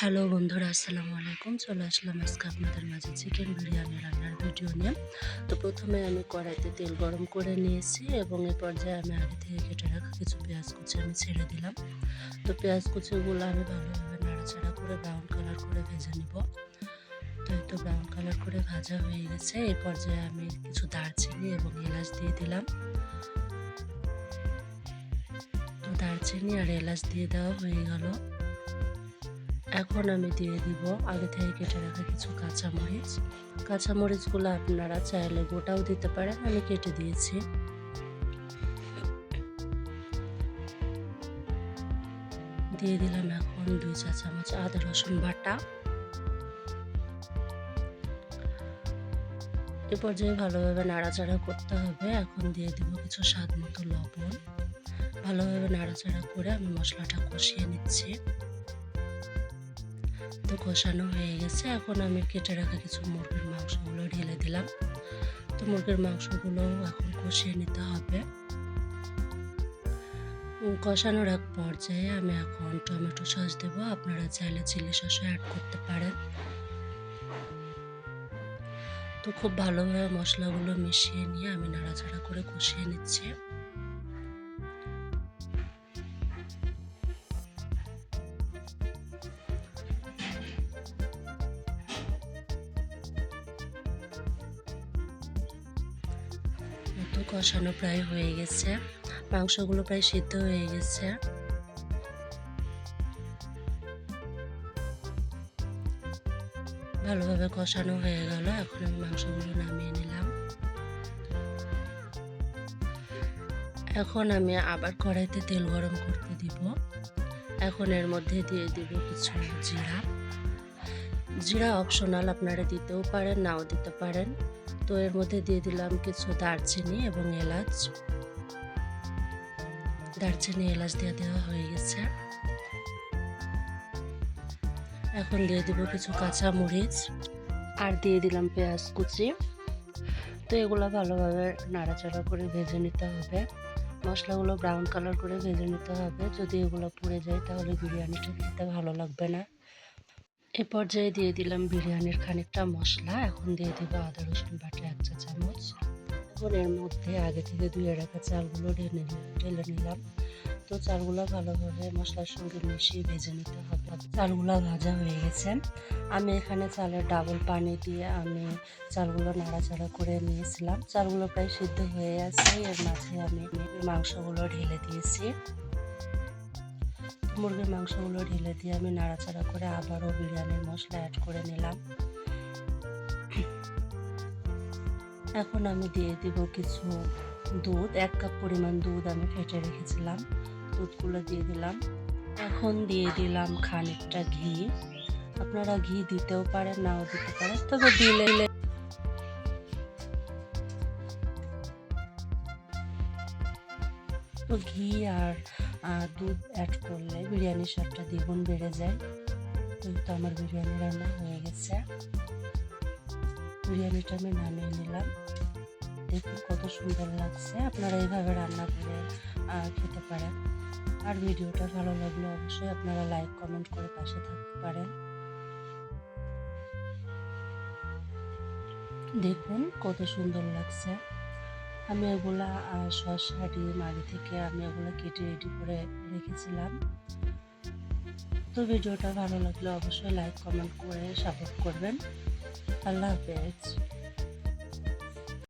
Hello বন্ধুরা, আসসালামু আলাইকুম। চলে আসলাম আজকে আপনাদের মাঝে চিকেন বিরিয়ানি রান্নার ভিডিও নিয়ে। তো প্রথমে আমি কড়াইতে তেল গরম করে নিয়েছি এবং এই পর্যায়ে আমি আগে থেকে কেটে রাখা কিছু পেঁয়াজ কুচি আমি ছেড়ে দিলাম। তো পেঁয়াজ কুচিগুলো আমি ভালোভাবে নাড়াচাড়া করে ব্রাউন কালার করে ভেজে নিব। তো তো ব্রাউন কালার করে ভাজা হয়ে গেছে। এই পর্যায়ে আমি কিছু দারচিনি এবং এলাচ দিয়ে দিলাম। তো দারচিনি আর এলাচ দিয়ে দেওয়া হয়ে গেল। এখন আমি দিয়ে দিব। আগে থেকে কেটে রাখা কিছু কাঁচামরিচ। কাঁচামরিচগুলো আপনারা চাইলে গোটাও দিতে পারেন, আমি কেটে দিয়েছি। দিয়ে দিলাম এখন দুই চা চামচ আদা রসুন বাটা। এ পর্যায়ে ভালোভাবে নাড়াচাড়া করতে হবে। এখন দিয়ে দিব কিছু স্বাদ মতো লবণ। ভালোভাবে নাড়াচাড়া করে আমি মশলাটা কষিয়ে নিচ্ছি। তো কষানো হয়ে গেছে। এখন আমি কেটে রাখা কিছু মুরগির মাংসগুলো ঢেলে দিলাম। তো মুরগির মাংসগুলো এখন কষিয়ে নিতে হবে। কষানোর এক পর্যায়ে আমি এখন টমেটো সস দেব। আপনারা চাইলে চিলি সসও অ্যাড করতে পারেন। তো খুব ভালোভাবে মশলাগুলো মিশিয়ে নিয়ে আমি নাড়াচাড়া করে কষিয়ে নিচ্ছি। কষানো প্রায় হয়ে গেছে। মাংসগুলো প্রায় সিদ্ধ হয়ে গেছে। ভালোভাবে কষানো হয়ে গেল। এখন আমি মাংসগুলো নামিয়ে নিলাম। এখন আমি আবার কড়াইতে তেল গরম করতে দিব। এখন এর মধ্যে দিয়ে দিব কিছু জিরা। জিরা অপশনাল আপনারা দিতেও পারেন, নাও দিতে পারেন। তো এর মধ্যে দিয়ে দিলাম কিছু দারচিনি এবং এলাচ। দারচিনি, এলাচ দিয়ে দেওয়া হয়ে গেছে। এখন দিয়ে দিব কিছু কাঁচা মরিচ আর দিয়ে দিলাম পেঁয়াজ কুচি। তো এগুলো ভালোভাবে নাড়াচাড়া করে ভেজে নিতে হবে। মশলাগুলো ব্রাউন কালার করে ভেজে নিতে হবে। যদি এগুলো পুড়ে যায় তাহলে বিরিয়ানিটা খেতে ভালো লাগবে না। এ পর্যায়ে দিয়ে দিলাম বিরিয়ানির খানিকটা মশলা। এখন দিয়ে দিব আদা, রসুন বাটা, এক চা চামচ। এখন এর মধ্যে আগে থেকে ধুয়ে রাখা চালগুলো ঢেলে ঢেলে নিলাম। তো চালগুলো ভালোভাবে মশলার সঙ্গে মিশিয়ে ভেজে নিতে হবে। চালগুলো ভাজা হয়ে গেছে। আমি এখানে চালের ডাবল পানি দিয়ে আমি চালগুলো নাড়াচাড়া করে নিয়েছিলাম। চালগুলো প্রায় সিদ্ধ হয়ে আছে। এর মাঝে আমি মাংসগুলো ঢেলে দিয়েছি। মুরগির মাংসগুলো ঢেলে দিয়ে আমি নাড়াচাড়া করে আবারও বিরিয়ানির মশলা অ্যাড করে নিলাম। এখন আমি দিয়ে দিব কিছু দুধ, এক কাপ পরিমাণ দুধ আমি ফেটে রেখেছিলাম, দুধগুলো দিয়ে দিলাম। এখন দিয়ে দিলাম খানিকটা ঘি। আপনারা ঘি দিতেও পারেন, নাও দিতে পারেন, তবে দিলে তো ঘি আর দুধ অ্যাড করলে বিরিয়ানির স্বাদটা দ্বিগুণ বেড়ে যায়। তো আমার বিরিয়ানি রান্না হয়ে গেছে। বিরিয়ানিটা আমি নামিয়ে নিলাম। দেখুন কত সুন্দর লাগছে। আপনারা এইভাবে রান্না করে খেতে পারেন। আর ভিডিওটা ভালো লাগলে অবশ্যই আপনারা লাইক কমেন্ট করে পাশে থাকতে পারেন। দেখুন কত সুন্দর লাগছে। আমি এগুলা শসা, ডিম, আগে থেকে আমি ওগুলো কেটে রেডি করে রেখেছিলাম। তো ভিডিওটা ভালো লাগলে অবশ্যই লাইক কমেন্ট করে সাপোর্ট করবেন। আল্লাহ হাফেজ।